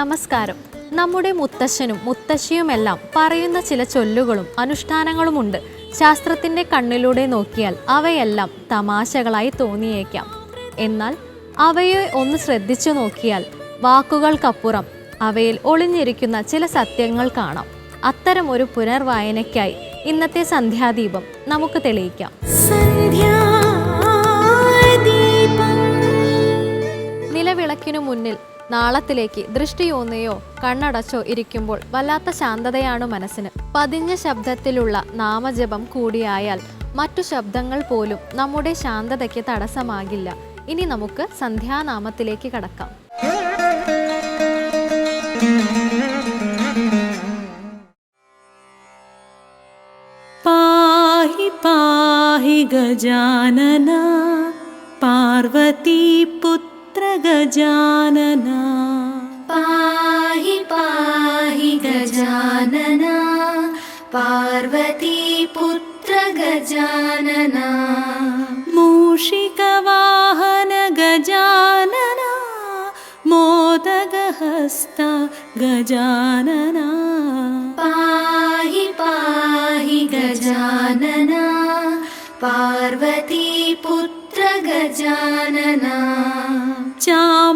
നമസ്കാരം. നമ്മുടെ മുത്തശ്ശനും മുത്തശ്ശിയുമെല്ലാം പറയുന്ന ചില ചൊല്ലുകളും അനുഷ്ഠാനങ്ങളുമുണ്ട്. ശാസ്ത്രത്തിന്റെ കണ്ണിലൂടെ നോക്കിയാൽ അവയെല്ലാം തമാശകളായി തോന്നിയേക്കാം. എന്നാൽ അവയെ ഒന്ന് ശ്രദ്ധിച്ചു നോക്കിയാൽ വാക്കുകൾക്കപ്പുറം അവയിൽ ഒളിഞ്ഞിരിക്കുന്ന ചില സത്യങ്ങൾ കാണാം. അത്തരം ഒരു പുനർവായനയ്ക്കായി ഇന്നത്തെ സന്ധ്യാദീപം നമുക്ക് തെളിയിക്കാം. നിലവിളക്കിനു മുന്നിൽ നാളത്തിലേക്ക് ദൃഷ്ടിയൂന്നിയോ കണ്ണടച്ചോ ഇരിക്കുമ്പോൾ വല്ലാത്ത ശാന്തതയാണ് മനസ്സിന്. പതിഞ്ഞ ശബ്ദത്തിലുള്ള നാമജപം കൂടിയായാൽ മറ്റു ശബ്ദങ്ങൾ പോലും നമ്മുടെ ശാന്തതയ്ക്ക് തടസ്സമാകില്ല. ഇനി നമുക്ക് സന്ധ്യാനാമത്തിലേക്ക് കടക്കാം. പാഹി പാഹി ഗജാനന പാർവതീപുത്ര गजानना। पाहि पाहि गजानना। पार्वती पुत्र गजानना। मूषिकवाहन गजानना। मोदगहस्ता गजानना। पाहि पाहि गजानना। पार्वती पुत्र गजानना।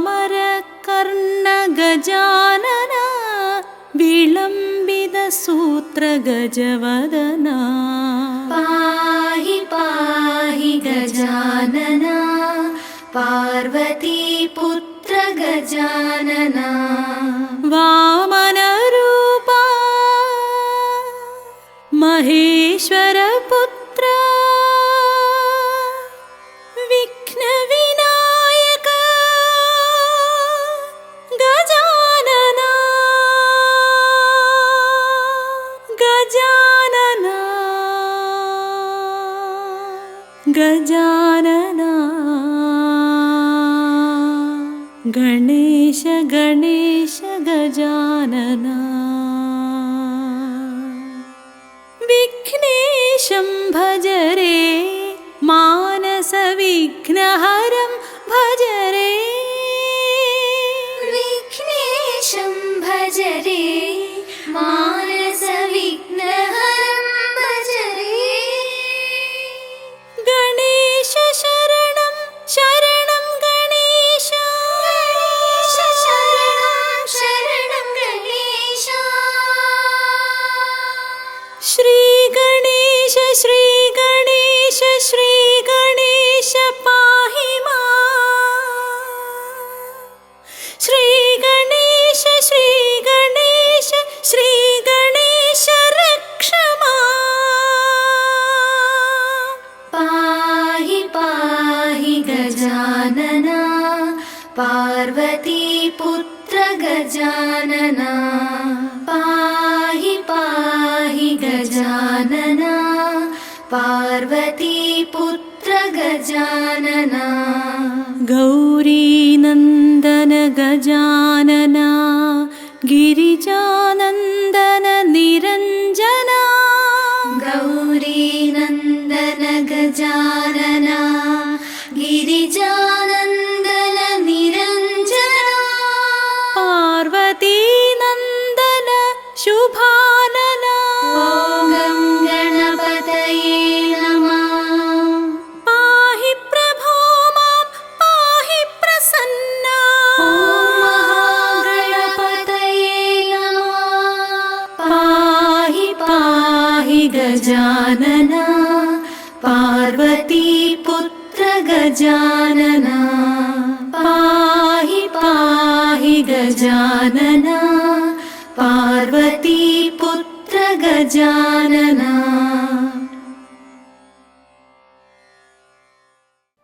मरकर्ण विलम्बितसूत्रगजवदना विलम्बितसूत्र पाहि पाहि गजानना पार्वतीपुत्र गजानना वाम 生怕。पार्वती।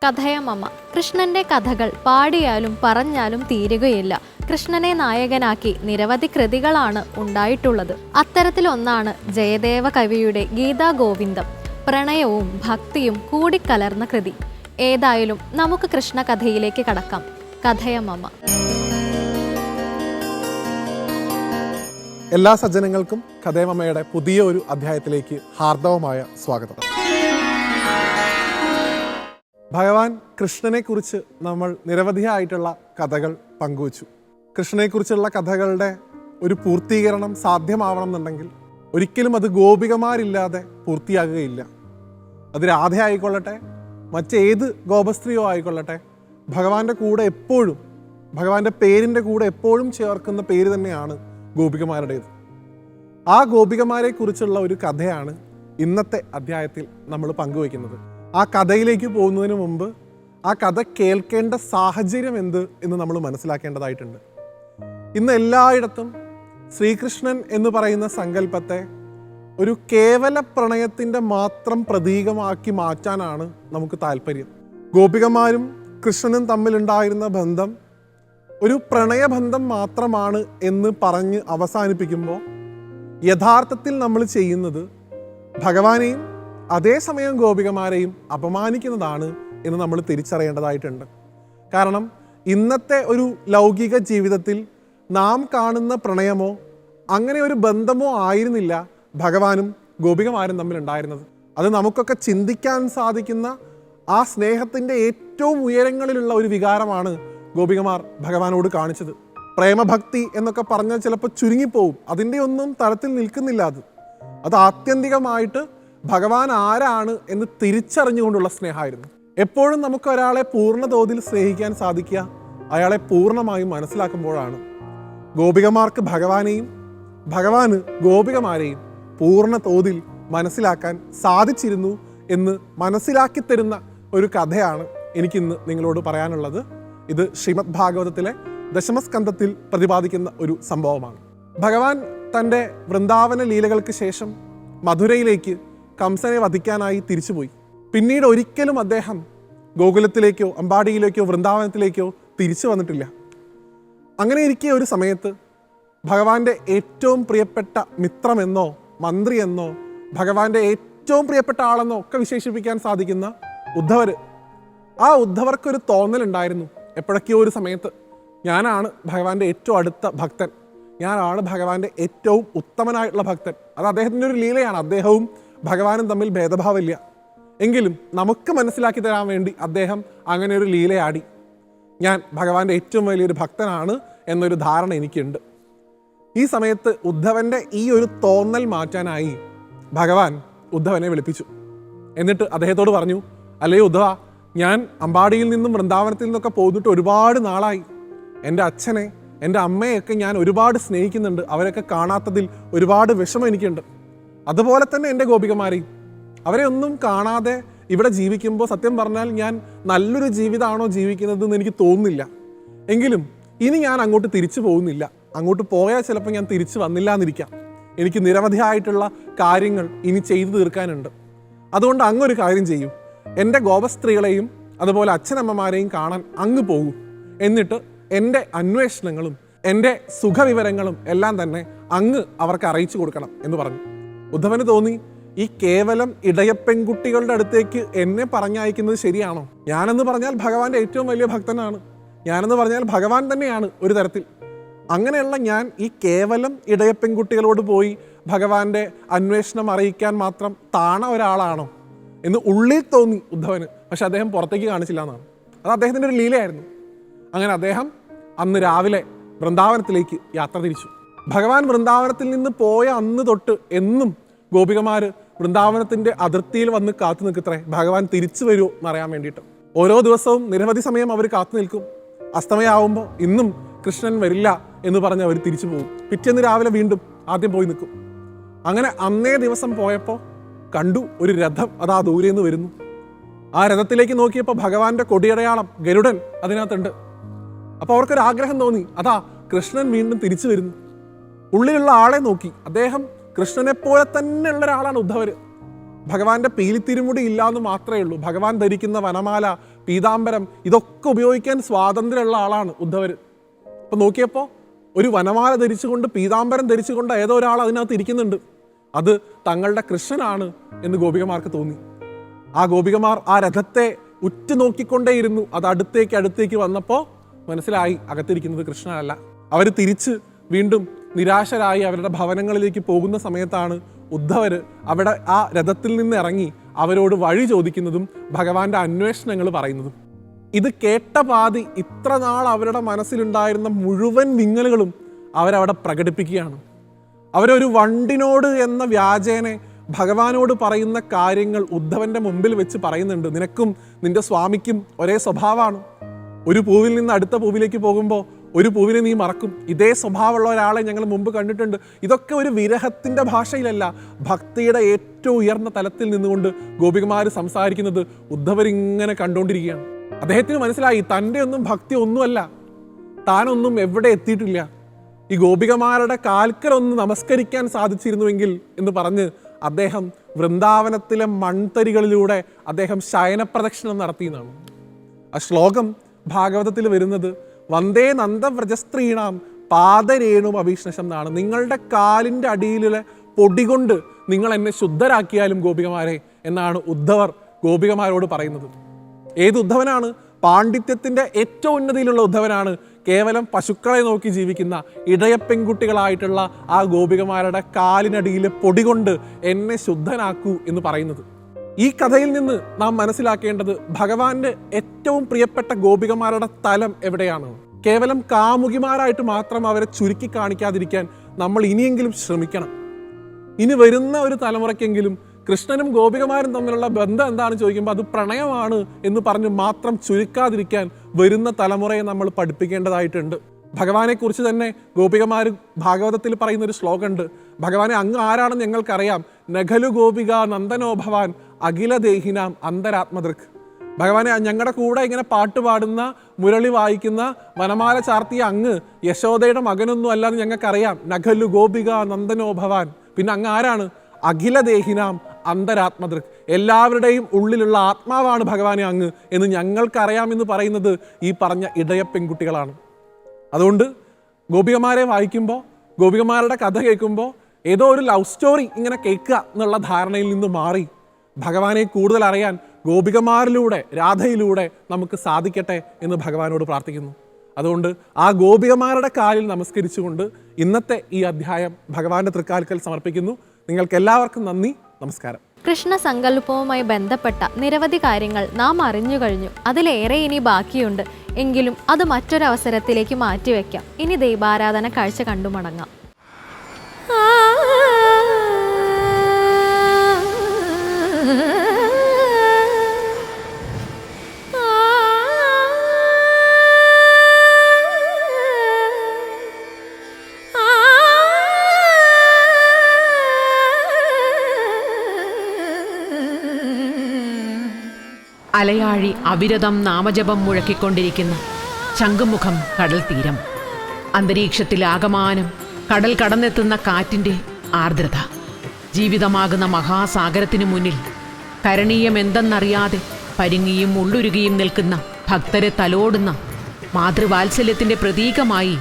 ഗജാനന കഥയമമ്മ കൃഷ്ണന്റെ കഥകൾ പാടിയാലും പറഞ്ഞാലും തീരുകയില്ല. കൃഷ്ണനെ നായകനാക്കി നിരവധി കൃതികളാണ് ഉണ്ടായിട്ടുള്ളത്. അത്തരത്തിലൊന്നാണ് ജയദേവ കവിയുടെ ഗീതാ ഗോവിന്ദം. പ്രണയവും ഭക്തിയും കൂടിക്കലർന്ന കൃതി. ഏതായാലും നമുക്ക് കൃഷ്ണ കഥയിലേക്ക് കടക്കാം കഥയമ്മ എല്ലാ സജ്ജനങ്ങൾക്കും കഥയമ്മയുടെ പുതിയ ഒരു അധ്യായത്തിലേക്ക് ഹാർദവമായ സ്വാഗതം. ഭഗവാൻ കൃഷ്ണനെക്കുറിച്ച് നമ്മൾ നിരവധിയായിട്ടുള്ള കഥകൾ പങ്കുവച്ചു. കൃഷ്ണനെക്കുറിച്ചുള്ള കഥകളുടെ ഒരു പൂർത്തീകരണം സാധ്യമാവണം എന്നുണ്ടെങ്കിൽ ഒരിക്കലും അത് ഗോപികമാരില്ലാതെ പൂർത്തിയാകുകയില്ല. അത് രാധ ആയിക്കൊള്ളട്ടെ മറ്റേത് ഗോപസ്ത്രീയോ ആയിക്കൊള്ളട്ടെ ഭഗവാന്റെ കൂടെ എപ്പോഴും ഭഗവാന്റെ പേരിന്റെ കൂടെ എപ്പോഴും ചേർക്കുന്ന പേര് തന്നെയാണ് ഗോപികമാരുടേത്. ആ ഗോപികമാരെ കുറിച്ചുള്ള ഒരു കഥയാണ് ഇന്നത്തെ അധ്യായത്തിൽ നമ്മൾ പങ്കുവയ്ക്കുന്നത്. ആ കഥയിലേക്ക് പോകുന്നതിന് മുമ്പ് ആ കഥ കേൾക്കേണ്ട സാഹചര്യം എന്ത് എന്ന് നമ്മൾ മനസ്സിലാക്കേണ്ടതായിട്ടുണ്ട്. ഇന്ന് എല്ലായിടത്തും ശ്രീകൃഷ്ണൻ എന്ന് പറയുന്ന സങ്കല്പത്തെ ഒരു കേവല പ്രണയത്തിന്റെ മാത്രം പ്രതീകമാക്കി മാറ്റാനാണ് നമുക്ക് താല്പര്യം. ഗോപികമാരും കൃഷ്ണനും തമ്മിലുണ്ടായിരുന്ന ബന്ധം ഒരു പ്രണയബന്ധം മാത്രമാണ് എന്ന് പറഞ്ഞ് അവസാനിപ്പിക്കുമ്പോൾ യഥാർത്ഥത്തിൽ നമ്മൾ ചെയ്യുന്നത് ഭഗവാനെയും അതേസമയം ഗോപികമാരെയും അപമാനിക്കുന്നതാണ് എന്ന് നമ്മൾ തിരിച്ചറിയേണ്ടതായിട്ടുണ്ട്. കാരണം ഇന്നത്തെ ഒരു ലൗകിക ജീവിതത്തിൽ നാം കാണുന്ന പ്രണയമോ അങ്ങനെ ഒരു ബന്ധമോ ആയിരുന്നില്ല ഭഗവാനും ഗോപികമാരും തമ്മിലുണ്ടായിരുന്നത്. അത് നമുക്കൊക്കെ ചിന്തിക്കാൻ സാധിക്കുന്ന ആ സ്നേഹത്തിന്റെ ഏറ്റവും ഉയരങ്ങളിലുള്ള ഒരു വികാരമാണ് ഗോപികമാർ ഭഗവാനോട് കാണിച്ചത്. പ്രേമഭക്തി എന്നൊക്കെ പറഞ്ഞാൽ ചിലപ്പോൾ ചുരുങ്ങിപ്പോവും. അതിന്റെ ഒന്നും തരത്തിൽ നിൽക്കുന്നില്ല അത്. അത് ആത്യന്തികമായിട്ട് ഭഗവാൻ ആരാണ് എന്ന് തിരിച്ചറിഞ്ഞുകൊണ്ടുള്ള സ്നേഹമായിരുന്നു. എപ്പോഴും നമുക്ക് ഒരാളെ പൂർണ തോതിൽ സ്നേഹിക്കാൻ സാധിക്കുക അയാളെ പൂർണമായും മനസ്സിലാക്കുമ്പോഴാണ്. ഗോപികമാർക്ക് ഭഗവാനെയും ഭഗവാന് ഗോപികമാരെയും പൂർണ തോതിൽ മനസ്സിലാക്കാൻ സാധിച്ചിരുന്നു എന്ന് മനസ്സിലാക്കി തരുന്ന ഒരു കഥയാണ് എനിക്കിന്ന് നിങ്ങളോട് പറയാനുള്ളത്. ഇത് ശ്രീമദ് ഭാഗവതത്തിലെ ദശമസ്കന്ധത്തിൽ പ്രതിപാദിക്കുന്ന ഒരു സംഭവമാണ്. ഭഗവാൻ തന്റെ വൃന്ദാവന ലീലകൾക്ക് ശേഷം മധുരയിലേക്ക് കംസനെ വധിക്കാനായി തിരിച്ചുപോയി. പിന്നീട് ഒരിക്കലും അദ്ദേഹം ഗോകുലത്തിലേക്കോ അമ്പാടിയിലേക്കോ വൃന്ദാവനത്തിലേക്കോ തിരിച്ചു വന്നിട്ടില്ല. അങ്ങനെ ഇരിക്കെ ഒരു സമയത്ത് ഭഗവാന്റെ ഏറ്റവും പ്രിയപ്പെട്ട മിത്രമെന്നോ മന്ത്രിയെന്നോ ഭഗവാന്റെ ഏറ്റവും പ്രിയപ്പെട്ട ആളെന്നോ ഒക്കെ വിശേഷിപ്പിക്കാൻ സാധിക്കുന്ന ഉദ്ധവർ ആ ഉദ്ധവർക്കൊരു തോന്നലുണ്ടായിരുന്നു എപ്പോഴൊക്കെയോ ഒരു സമയത്ത്. ഞാനാണ് ഭഗവാന്റെ ഏറ്റവും അടുത്ത ഭക്തൻ. ഞാനാണ് ഭഗവാന്റെ ഏറ്റവും ഉത്തമനായിട്ടുള്ള ഭക്തൻ. അത് അദ്ദേഹത്തിന്റെ ഒരു ലീലയാണ്. അദ്ദേഹവും ഭഗവാനും തമ്മിൽ ഭേദഭാവമില്ല. എങ്കിലും നമുക്ക് മനസ്സിലാക്കി തരാൻ വേണ്ടി അദ്ദേഹം അങ്ങനെ ഒരു ലീലയാടി. ഞാൻ ഭഗവാന്റെ ഏറ്റവും വലിയൊരു ഭക്തനാണ് എന്നൊരു ധാരണ എനിക്കുണ്ട്. ഈ സമയത്ത് ഉദ്ധവന്റെ ഈ ഒരു തോന്നൽ മാറ്റാനായി ഭഗവാൻ ഉദ്ധവനെ വിളിപ്പിച്ചു. എന്നിട്ട് അദ്ദേഹത്തോട് പറഞ്ഞു അല്ലേ ഉദ്ധവ ഞാൻ അമ്പാടിയിൽ നിന്നും വൃന്ദാവനത്തിൽ നിന്നൊക്കെ പോന്നിട്ട് ഒരുപാട് നാളായി. എന്റെ അച്ഛനെ എന്റെ അമ്മയൊക്കെ ഞാൻ ഒരുപാട് സ്നേഹിക്കുന്നുണ്ട്. അവരൊക്കെ കാണാത്തതിൽ ഒരുപാട് വിഷമം എനിക്കുണ്ട്. അതുപോലെ തന്നെ എന്റെ ഗോപികമാരി അവരെ ഒന്നും കാണാതെ ഇവിടെ ജീവിക്കുമ്പോൾ സത്യം പറഞ്ഞാൽ ഞാൻ നല്ലൊരു ജീവിതമാണോ ജീവിക്കുന്നത് എന്ന് എനിക്ക് തോന്നുന്നില്ല. എങ്കിലും ഇനി ഞാൻ അങ്ങോട്ട് തിരിച്ചു പോകുന്നില്ല. അങ്ങോട്ട് പോയാൽ ചിലപ്പോൾ ഞാൻ തിരിച്ചു വന്നില്ല എന്നിരിക്കാം എനിക്ക് നിരവധിയായിട്ടുള്ള കാര്യങ്ങൾ ഇനി ചെയ്തു തീർക്കാനുണ്ട്. അതുകൊണ്ട് അങ്ങൊരു കാര്യം ചെയ്യും. എന്റെ ഗോപസ്ത്രീകളെയും അതുപോലെ അച്ഛനമ്മമാരെയും കാണാൻ അങ്ങ് പോകും. എന്നിട്ട് എന്റെ അന്വേഷണങ്ങളും എന്റെ സുഖവിവരങ്ങളും എല്ലാം തന്നെ അങ്ങ് അവർക്ക് അറിയിച്ചു കൊടുക്കണം എന്ന് പറഞ്ഞു. ഉദ്ധവന് തോന്നി ഈ കേവലം ഇടയപ്പെൺകുട്ടികളുടെ അടുത്തേക്ക് എന്നെ പറഞ്ഞയക്കുന്നത് ശരിയാണോ? ഞാനെന്ന് പറഞ്ഞാൽ ഭഗവാന്റെ ഏറ്റവും വലിയ ഭക്തനാണ്. ഞാനെന്ന് പറഞ്ഞാൽ ഭഗവാൻ തന്നെയാണ് ഒരു തരത്തിൽ. അങ്ങനെയുള്ള ഞാൻ ഈ കേവലം ഇടയപ്പെൺകുട്ടികളോട് പോയി ഭഗവാന്റെ അന്വേഷണം അറിയിക്കാൻ മാത്രം താണ ഒരാളാണോ എന്ന് ഉള്ളിൽ തോന്നി ഉദ്ധവന്. പക്ഷെ അദ്ദേഹം പുറത്തേക്ക് കാണിച്ചില്ല എന്നാണ്. അത് അദ്ദേഹത്തിന്റെ ഒരു ലീലയായിരുന്നു. അങ്ങനെ അദ്ദേഹം അന്ന് രാവിലെ വൃന്ദാവനത്തിലേക്ക് യാത്ര തിരിച്ചു. ഭഗവാൻ വൃന്ദാവനത്തിൽ നിന്ന് പോയ അന്ന് തൊട്ട് എന്നും ഗോപികമാർ വൃന്ദാവനത്തിന്റെ അതിർത്തിയിൽ വന്ന് കാത്തു നിൽക്കത്രേ. ഭഗവാൻ തിരിച്ചു വരുമോ എന്നറിയാൻ വേണ്ടിയിട്ട്. ഓരോ ദിവസവും നിരവധി സമയം അവർ കാത്തു നിൽക്കും. അസ്തമയാവുമ്പോൾ ഇന്നും കൃഷ്ണൻ വരില്ല എന്ന് പറഞ്ഞ് അവർ തിരിച്ചു പോകും. പിറ്റേന്ന് രാവിലെ വീണ്ടും ആദ്യം പോയി നിൽക്കും. അങ്ങനെ അന്നേ ദിവസം പോയപ്പോൾ കണ്ടു ഒരു രഥം അത് ആ ദൂരെ നിന്ന് വരുന്നു. ആ രഥത്തിലേക്ക് നോക്കിയപ്പോൾ ഭഗവാന്റെ കൊടിയടയാളം ഗരുഡൻ അതിനകത്തുണ്ട്. അപ്പോൾ അവർക്കൊരു ആഗ്രഹം തോന്നി. അതാ കൃഷ്ണൻ വീണ്ടും തിരിച്ചു വരുന്നു. ഉള്ളിലുള്ള ആളെ നോക്കി. അദ്ദേഹം കൃഷ്ണനെ പോലെ തന്നെയുള്ള ഒരാളാണ് ഉദ്ധവർ ഭഗവാന്റെ പീലിത്തിരുമുടി ഇല്ലാന്ന് മാത്രമേ ഉള്ളൂ. ഭഗവാൻ ധരിക്കുന്ന വനമാല പീതാംബരം ഇതൊക്കെ ഉപയോഗിക്കാൻ സ്വാതന്ത്ര്യമുള്ള ആളാണ് ഉദ്ധവർ അപ്പൊ നോക്കിയപ്പോൾ ഒരു വനമാല ധരിച്ചുകൊണ്ട് പീതാംബരം ധരിച്ചുകൊണ്ട് ഏതോ ഒരാൾ അതിനകത്ത് ഇരിക്കുന്നുണ്ട്. അത് തങ്ങളുടെ കൃഷ്ണനാണ് എന്ന് ഗോപികമാർക്ക് തോന്നി. ആ ഗോപികമാർ ആ രഥത്തെ ഉറ്റുനോക്കിക്കൊണ്ടേയിരുന്നു. അത് അടുത്തേക്ക് അടുത്തേക്ക് വന്നപ്പോൾ മനസ്സിലായി അകത്തിരിക്കുന്നത് കൃഷ്ണനല്ല. അവർ തിരിച്ച് വീണ്ടും നിരാശരായി അവരുടെ ഭവനങ്ങളിലേക്ക് പോകുന്ന സമയത്താണ് ഉദ്ധവർ അവിടെ ആ രഥത്തിൽ നിന്ന് ഇറങ്ങി അവരോട് വഴി ചോദിക്കുന്നതും ഭഗവാന്റെ അന്വേഷണങ്ങൾ പറയുന്നതും. ഇത് കേട്ട പാതി ഇത്ര നാൾ അവരുടെ മനസ്സിലുണ്ടായിരുന്ന മുഴുവൻ വിങ്ങലുകളും അവരവിടെ പ്രകടിപ്പിക്കുകയാണ്. അവരൊരു വണ്ടിനോട് എന്ന വ്യാജേനെ ഭഗവാനോട് പറയുന്ന കാര്യങ്ങൾ ഉദ്ധവന്റെ മുമ്പിൽ വെച്ച് പറയുന്നുണ്ട്. നിനക്കും നിന്റെ സ്വാമിക്കും ഒരേ സ്വഭാവമാണ്. ഒരു പൂവിൽ നിന്ന് അടുത്ത പൂവിലേക്ക് പോകുമ്പോൾ ഒരു പൂവിനെ നീ മറക്കും. ഇതേ സ്വഭാവമുള്ള ഒരാളെ ഞങ്ങൾ മുമ്പ് കണ്ടിട്ടുണ്ട്. ഇതൊക്കെ ഒരു വിരഹത്തിന്റെ ഭാഷയിലല്ല. ഭക്തിയുടെ ഏറ്റവും ഉയർന്ന തലത്തിൽ നിന്നുകൊണ്ട് ഗോപികമാർ സംസാരിക്കുന്നത് ഉദ്ധവരിങ്ങനെ കണ്ടുകൊണ്ടിരിക്കുകയാണ് അദ്ദേഹത്തിന് മനസ്സിലായി തന്റെ ഒന്നും ഭക്തി ഒന്നുമല്ല. താനൊന്നും എവിടെ എത്തിയിട്ടില്ല. ഈ ഗോപികമാരുടെ കാൽക്കലൊന്ന് നമസ്കരിക്കാൻ സാധിച്ചിരുന്നുവെങ്കിൽ എന്ന് പറഞ്ഞ് അദ്ദേഹം വൃന്ദാവനത്തിലെ മൺതരികളിലൂടെ അദ്ദേഹം ശയനപ്രദക്ഷിണം നടത്തിയെന്നാണ്. ആ ശ്ലോകം ഭാഗവതത്തിൽ വരുന്നത് വന്ദേ നന്ദവ്രജസ്ത്രീണാം പാദരേണും അഭീഷ്ണശം എന്നാണ്. നിങ്ങളുടെ കാലിന്റെ അടിയിലെ പൊടി കൊണ്ട് നിങ്ങൾ എന്നെ ശുദ്ധരാക്കിയാലും ഗോപികമാരെ എന്നാണ് ഉദ്ധവർ ഗോപികമാരോട് പറയുന്നത്. ഏത് ഉദ്ധവനാണ്? പാണ്ഡിത്യത്തിന്റെ ഏറ്റവും ഉന്നതിയിലുള്ള ഉദ്ധവനാണ്. കേവലം പശുക്കളെ നോക്കി ജീവിക്കുന്ന ഇടയ പെൺകുട്ടികളായിട്ടുള്ള ആ ഗോപികമാരുടെ കാലിനടിയിലെ പൊടി കൊണ്ട് എന്നെ ശുദ്ധനാക്കൂ എന്ന് പറയുന്നത്. ഈ കഥയിൽ നിന്ന് നാം മനസ്സിലാക്കേണ്ടത് ഭഗവാന്റെ ഏറ്റവും പ്രിയപ്പെട്ട ഗോപികമാരുടെ തലം എവിടെയാണ്? കേവലം കാമുകിമാരായിട്ട് മാത്രം അവരെ ചുരുക്കി കാണിക്കാതിരിക്കാൻ നമ്മൾ ഇനിയെങ്കിലും ശ്രമിക്കണം. ഇനി വരുന്ന ഒരു തലമുറയ്ക്കെങ്കിലും കൃഷ്ണനും ഗോപികമാരും തമ്മിലുള്ള ബന്ധം എന്താണ് ചോദിക്കുമ്പോൾ അത് പ്രണയമാണ് എന്ന് പറഞ്ഞ് മാത്രം ചുരുക്കാതിരിക്കാൻ വരുന്ന തലമുറയെ നമ്മൾ പഠിപ്പിക്കേണ്ടതായിട്ടുണ്ട്. ഭഗവാനെ കുറിച്ച് തന്നെ ഗോപികമാർ ഭാഗവതത്തിൽ പറയുന്ന ഒരു ശ്ലോകമുണ്ട്. ഭഗവാനെ അങ്ങ് ആരാണെന്ന് ഞങ്ങൾക്കറിയാം. നഖലു ഗോപിക നന്ദനോ ഭവാൻ അഖിലദേഹിനാം അന്തരാത്മദൃക് ഭഗവാനെ ഞങ്ങളുടെ കൂടെ ഇങ്ങനെ പാട്ട് പാടുന്ന മുരളി വായിക്കുന്ന വനമാല ചാർത്തിയ അങ്ങ് യശോദയുടെ മകനൊന്നും അല്ലാന്ന് ഞങ്ങൾക്കറിയാം. നഖലു ഗോപിക നന്ദനോ ഭവാൻ. പിന്നെ അങ്ങ് ആരാണ്? അഖില ദേഹിനാം അന്തരാത്മദൃക് എല്ലാവരുടെയും ഉള്ളിലുള്ള ആത്മാവാണ് ഭഗവാനെ അങ്ങ് എന്ന് ഞങ്ങൾക്കറിയാമെന്ന് പറയുന്നത് ഈ പറഞ്ഞ ഇടയ പെൺകുട്ടികളാണ്. അതുകൊണ്ട് ഗോപികമാരെ വായിക്കുമ്പോൾ ഗോപികമാരുടെ കഥ കേൾക്കുമ്പോൾ ഏതോ ഒരു ലവ് സ്റ്റോറി ഇങ്ങനെ കേൾക്കുക എന്നുള്ള ധാരണയിൽ നിന്ന് മാറി. ഭഗവാനെ കൂടുതൽ അറിയാൻ ഗോപികമാരിലൂടെ രാധയിലൂടെ നമുക്ക് സാധിക്കട്ടെ എന്ന് ഭഗവാനോട് പ്രാർത്ഥിക്കുന്നു. അതുകൊണ്ട് ആ ഗോപികമാരുടെ കാലിൽ നമസ്കരിച്ചുകൊണ്ട് ഇന്നത്തെ ഈ അധ്യായം ഭഗവാന്റെ തൃക്കാൽക്കൽ സമർപ്പിക്കുന്നു. നിങ്ങൾക്ക് എല്ലാവർക്കും നന്ദി നമസ്കാരം. കൃഷ്ണ സങ്കല്പവുമായി ബന്ധപ്പെട്ട നിരവധി കാര്യങ്ങൾ നാം അറിഞ്ഞു കഴിഞ്ഞു. അതിലേറെ ഇനി ബാക്കിയുണ്ട്. എങ്കിലും അത് മറ്റൊരവസരത്തിലേക്ക് മാറ്റിവെക്കാം. ഇനി ദൈവാരാധന കാഴ്ച കണ്ടു മടങ്ങാം. അലയാഴി അവിരതം നാമജപം മുഴക്കിക്കൊണ്ടിരിക്കുന്ന ശംഖുമുഖം കടൽ തീരം. അന്തരീക്ഷത്തിൽ ആകമാനം കടൽ കടന്നെത്തുന്ന കാറ്റിന്റെ ആർദ്രത. ജീവിതമാകുന്ന മഹാസാഗരത്തിനു മുന്നിൽ കരണീയം എന്തെന്നറിയാതെ പരുങ്ങിയും ഉള്ളുരുകിയും നിൽക്കുന്ന ഭക്തരെ തലോടുന്ന മാതൃവാത്സല്യത്തിന്റെ പ്രതീകമായി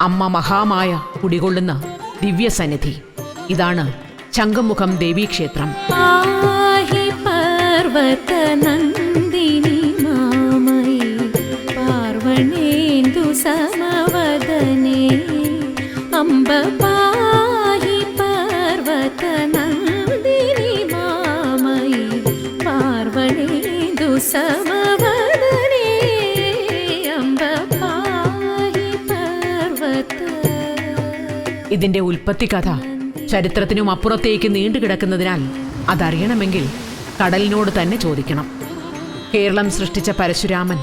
അമ്മ മഹാമായ കുടികൊള്ളുന്ന ദിവ്യസന്നിധി. ഇതാണ് ചങ്കമുഖം ദേവീക്ഷേത്രം. പർവതനന്ദിനി മാമയി പാർവണേ समवदने अम्ब पाहि पर्वत ഇതിന്റെ ഉൽപ്പത്തി കഥ ചരിത്രത്തിനും അപ്പുറത്തേക്ക് നീണ്ടുകിടക്കുന്നതിനാൽ അതറിയണമെങ്കിൽ കടലിനോട് തന്നെ ചോദിക്കണം കേരളം സൃഷ്ടിച്ച പരശുരാമൻ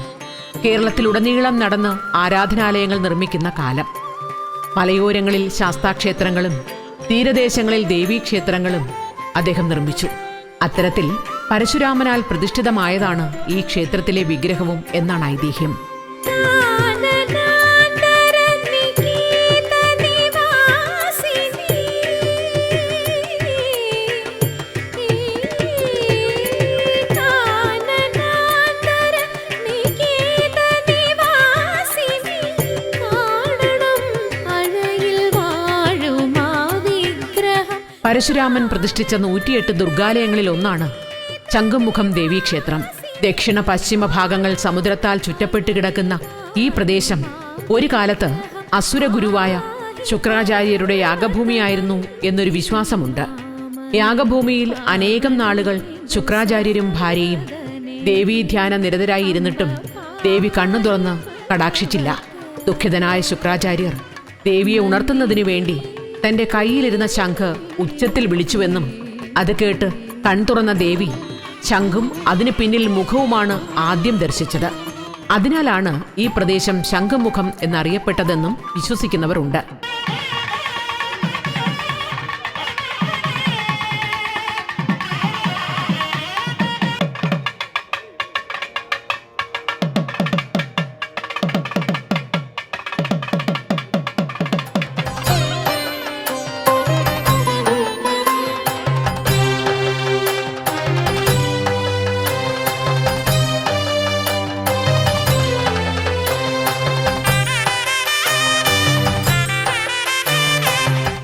കേരളത്തിലുടനീളം നടന്ന് ആരാധനാലയങ്ങൾ നിർമ്മിക്കുന്ന കാലം മലയോരങ്ങളിൽ ശാസ്താക്ഷേത്രങ്ങളും തീരദേശങ്ങളിൽ ദേവീക്ഷേത്രങ്ങളും അദ്ദേഹം നിർമ്മിച്ചു അത്തരത്തിൽ പരശുരാമനാൽ പ്രതിഷ്ഠിതമായതാണ് ഈ ക്ഷേത്രത്തിലെ വിഗ്രഹവും എന്നാണ് ഐതിഹ്യം. പരശുരാമൻ പ്രതിഷ്ഠിച്ച നൂറ്റിയെട്ട് ദുർഗാലയങ്ങളിൽ ഒന്നാണ് ചങ്കുമുഖം ദേവീക്ഷേത്രം. ദക്ഷിണ പശ്ചിമ ഭാഗങ്ങൾ സമുദ്രത്താൽ ചുറ്റപ്പെട്ട് കിടക്കുന്ന ഈ പ്രദേശം ഒരു കാലത്ത് അസുരഗുരുവായ ശുക്രാചാര്യരുടെ യാഗഭൂമിയായിരുന്നു എന്നൊരു വിശ്വാസമുണ്ട്. യാഗഭൂമിയിൽ അനേകം നാളുകൾ ശുക്രാചാര്യരും ഭാര്യയും ദേവീധ്യാന നിരതരായി ഇരുന്നിട്ടും ദേവി കണ്ണു തുറന്ന് കടാക്ഷിച്ചില്ല. ദുഃഖിതനായ ശുക്രാചാര്യർ ദേവിയെ ഉണർത്തുന്നതിനു വേണ്ടി തന്റെ കയ്യിലിരുന്ന ശംഖ് ഉച്ചത്തിൽ വിളിച്ചുവെന്നും അത് കേട്ട് കൺതുറന്ന ദേവി ശംഖും അതിനു പിന്നിൽ മുഖവുമാണ് ആദ്യം ദർശിച്ചത്. അതിനാലാണ് ഈ പ്രദേശം ശംഖുമുഖം എന്നറിയപ്പെട്ടതെന്നും വിശ്വസിക്കുന്നവരുണ്ട്.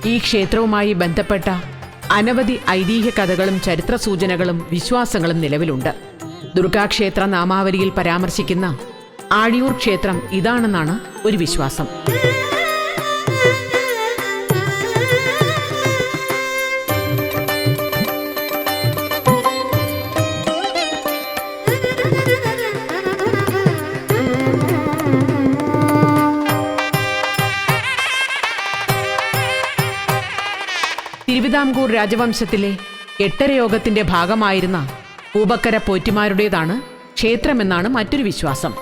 ഈ ക്ഷേത്രവുമായി ബന്ധപ്പെട്ട അനവധി ഐതിഹ്യ കഥകളും ചരിത്ര സൂചനകളും വിശ്വാസങ്ങളും നിലവിലുണ്ട്. ദുർഗാക്ഷേത്ര നാമാവലിയിൽ പരാമർശിക്കുന്ന ആഴിയൂർ ക്ഷേത്രം ഇതാണെന്നാണ് ഒരു വിശ്വാസം. തിരുവിതാംകൂർ രാജവംശത്തിലെ എട്ടരയോഗത്തിന്റെ ഭാഗമായിരുന്ന പൂബക്കര പോറ്റിമാരുടേതാണ് ക്ഷേത്രമെന്നാണ് മറ്റൊരു വിശ്വാസം.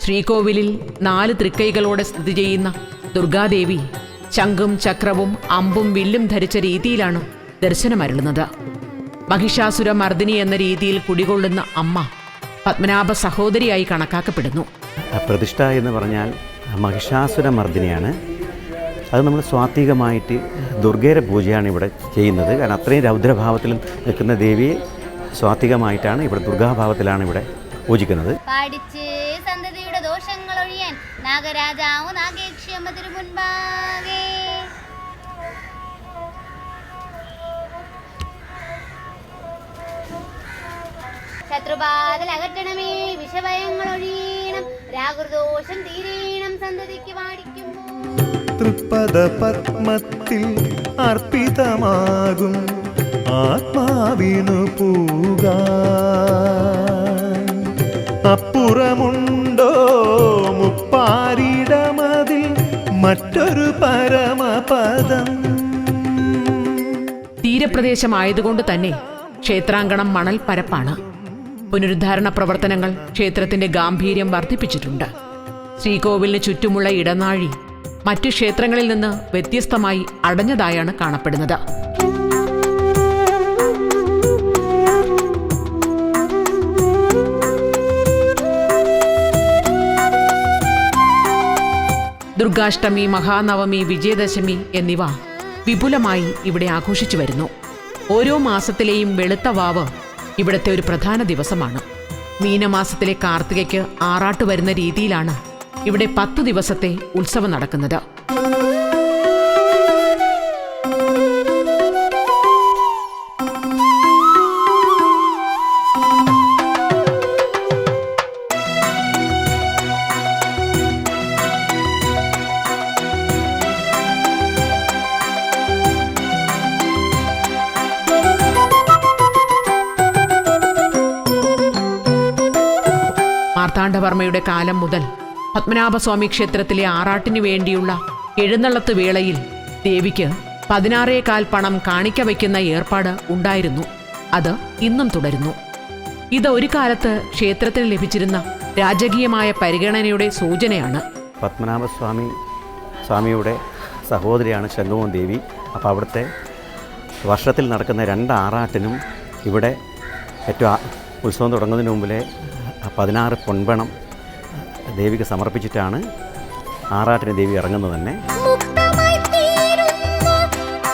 ശ്രീകോവിലിൽ നാല് തൃക്കൈകളോടെ സ്ഥിതി ചെയ്യുന്ന ദുർഗാദേവി ശംഖും ചക്രവും അമ്പും വില്ലും ധരിച്ച രീതിയിലാണ് ദർശനമരുളുന്നത്. മഹിഷാസുര മർദ്ദിനി എന്ന രീതിയിൽ കുടികൊള്ളുന്ന അമ്മ പത്മനാഭ സഹോദരിയായി കണക്കാക്കപ്പെടുന്നു. പ്രതിഷ്ഠ എന്ന് പറഞ്ഞാൽ മഹിഷാസുര മർദ്ദിനിയാണ് അത് നമ്മൾ സ്വാത്വികമായിട്ട് ദുർഗയുടെ പൂജയാണ് ഇവിടെ ചെയ്യുന്നത്. കാരണം അത്രയും രൗദ്രഭാവത്തിൽ നിൽക്കുന്ന ദേവിയെ സ്വാത്വികമായിട്ടാണ് ഇവിടെ ദുർഗാഭാവത്തിലാണ് ഇവിടെ പൂജിക്കുന്നത്. പാടിച്ച് സന്തതിയുടെ തിരുമുൻപാകെ. അകറ്റണമേ വിഷഭയങ്ങൾ ഒഴിയണം. രാഗൃദോഷം തീരേണം സന്തതിക്ക് പാടിക്കുമ്പോൾ. തൃപ്പദ പത്മത്തിൽ അർപ്പിതമാകും. ആത്മാവിനു പൂക അപ്പുറമുണ്ടോ മുപ്പാരിടമതിൽ മറ്റൊരു പരമപദം? തീരപ്രദേശമായതുകൊണ്ട് തന്നെ ക്ഷേത്രാങ്കണം മണൽ പരപ്പാണ്. പുനരുദ്ധാരണ പ്രവർത്തനങ്ങൾ ക്ഷേത്രത്തിന്റെ ഗാംഭീര്യം വർദ്ധിപ്പിച്ചിട്ടുണ്ട്. ശ്രീകോവിലിന് ചുറ്റുമുള്ള ഇടനാഴി മറ്റു ക്ഷേത്രങ്ങളിൽ നിന്ന് വ്യത്യസ്തമായി അടഞ്ഞതായാണ് കാണപ്പെടുന്നത്. ദുർഗാഷ്ടമി മഹാനവമി വിജയദശമി എന്നിവ വിപുലമായി ഇവിടെ ആഘോഷിച്ചു വരുന്നു. ഓരോ മാസത്തിലെയും വെളുത്ത വാവ് ഇവിടുത്തെ ഒരു പ്രധാന ദിവസമാണ്. മീനമാസത്തിലെ കാർത്തികയ്ക്ക് ആറാട്ട് വരുന്ന രീതിയിലാണ് ഇവിടെ പത്തു ദിവസത്തെ ഉത്സവം നടക്കുന്നത്. മാർത്താണ്ഡവർമ്മയുടെ കാലം മുതൽ പത്മനാഭസ്വാമി ക്ഷേത്രത്തിലെ ആറാട്ടിനു വേണ്ടിയുള്ള എഴുന്നള്ളത്ത് വേളയിൽ ദേവിക്ക് പതിനാറേകാൽ പണം കാണിക്ക വയ്ക്കുന്ന ഏർപ്പാട് ഉണ്ടായിരുന്നു. അത് ഇന്നും തുടരുന്നു. ഇത് ഒരു കാലത്ത് ക്ഷേത്രത്തിന് ലഭിച്ചിരുന്ന രാജകീയമായ പരിഗണനയുടെ സൂചനയാണ്. പത്മനാഭസ്വാമി സ്വാമിയുടെ സഹോദരിയാണ് ശംഖുമോൻ ദേവി. അപ്പോൾ അവിടുത്തെ വർഷത്തിൽ നടക്കുന്ന രണ്ട് ആറാട്ടിനും ഇവിടെ ഏറ്റവും ഉത്സവം തുടങ്ങുന്നതിന് മുമ്പിലെ പതിനാറ് പൊൻപണം ദേവിക്ക് സമർപ്പിച്ചിട്ടാണ് ആറാട്ടിന് ദേവി ഇറങ്ങുന്നത് തന്നെ മുക്തമായി തീരുന്ന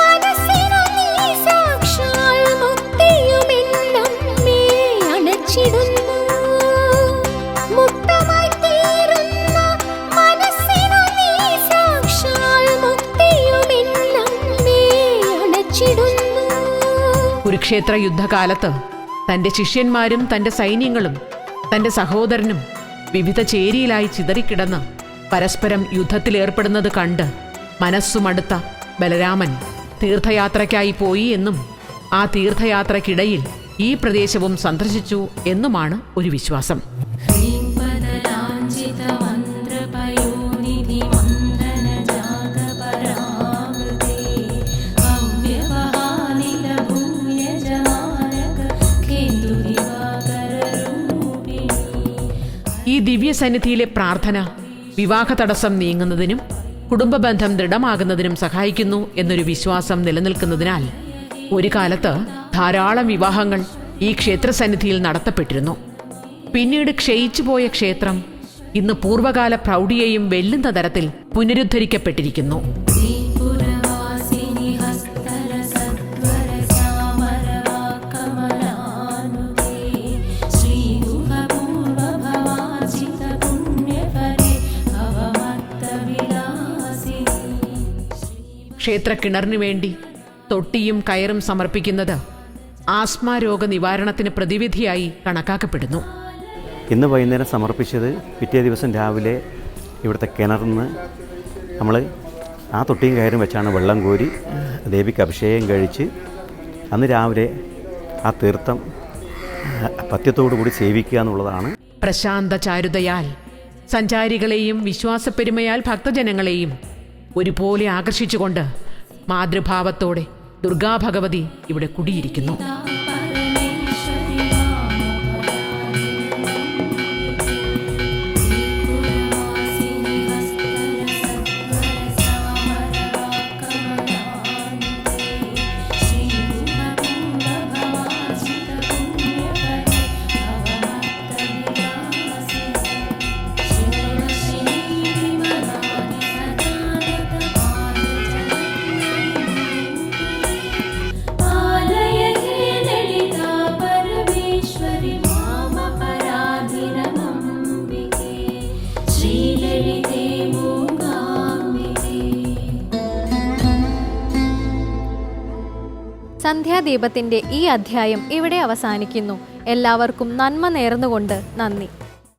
മനസ്സിനു നീ സാക്ഷാൽ മുക്തിയുമെന്നമ്മേ അണച്ചിടുന്നു. മുക്തമായി തീരുന്ന മനസ്സിനു നീ സാക്ഷാൽ മുക്തിയുമെന്നമ്മേ അണച്ചിടുന്നു. കുരുക്ഷേത്ര യുദ്ധകാലത്ത് തന്റെ ശിഷ്യന്മാരും തന്റെ സൈന്യങ്ങളും തന്റെ സഹോദരനും വിവിധ ചേരിയിലായി ചിതറിക്കിടന്ന് പരസ്പരം യുദ്ധത്തിലേർപ്പെടുന്നത് കണ്ട് മനസ്സുമടുത്ത ബലരാമൻ തീർത്ഥയാത്രയ്ക്കായി പോയി എന്നും ആ തീർത്ഥയാത്രയ്ക്കിടയിൽ ഈ പ്രദേശവും സന്ദർശിച്ചു എന്നുമാണ് ഒരു വിശ്വാസം. ദിവ്യസന്നിധിയിലെ പ്രാർത്ഥന വിവാഹ തടസ്സം നീങ്ങുന്നതിനും കുടുംബബന്ധം ദൃഢമാകുന്നതിനും സഹായിക്കുന്നു എന്നൊരു വിശ്വാസം നിലനിൽക്കുന്നതിനാൽ ഒരു കാലത്ത് ധാരാളം വിവാഹങ്ങൾ ഈ ക്ഷേത്രസന്നിധിയിൽ നടത്തപ്പെട്ടിരുന്നു. പിന്നീട് ക്ഷയിച്ചു പോയ ക്ഷേത്രം ഇന്ന് പൂർവകാല പ്രൗഢിയെയും വെല്ലുന്ന തരത്തിൽ പുനരുദ്ധരിക്കപ്പെട്ടിരിക്കുന്നു. ക്ഷേത്രക്കിണറിനു വേണ്ടി തൊട്ടിയും കയറും സമർപ്പിക്കുന്നത് ആസ്മാരോഗ നിവാരണത്തിന് പ്രതിവിധിയായി കണക്കാക്കപ്പെടുന്നു. ഇന്ന് വൈകുന്നേരം സമർപ്പിച്ചത് പിറ്റേ ദിവസം രാവിലെ ഇവിടുത്തെ കിണറിൽ നിന്ന് നമ്മൾ ആ തൊട്ടിയും കയറും വെച്ചാണ് വെള്ളം കോരി ദേവിക്ക് അഭിഷേകം കഴിച്ച് അന്ന് രാവിലെ ആ തീർത്ഥം പത്യത്തോടു കൂടി സേവിക്കുക എന്നുള്ളതാണ്. പ്രശാന്ത ചാരുതയാൽ സഞ്ചാരികളെയും വിശ്വാസപ്പെരുമയാൽ ഭക്തജനങ്ങളെയും ഒരുപോലെ ആകർഷിച്ചുകൊണ്ട് മാതൃഭാവത്തോടെ ദുർഗാഭഗവതി ഇവിടെ കുടിയിരിക്കുന്നു. സന്ധ്യാദീപത്തിന്റെ ഈ അധ്യായം ഇവിടെ അവസാനിക്കുന്നു. എല്ലാവർക്കും നന്മ നേർന്നുകൊണ്ട് നന്ദി.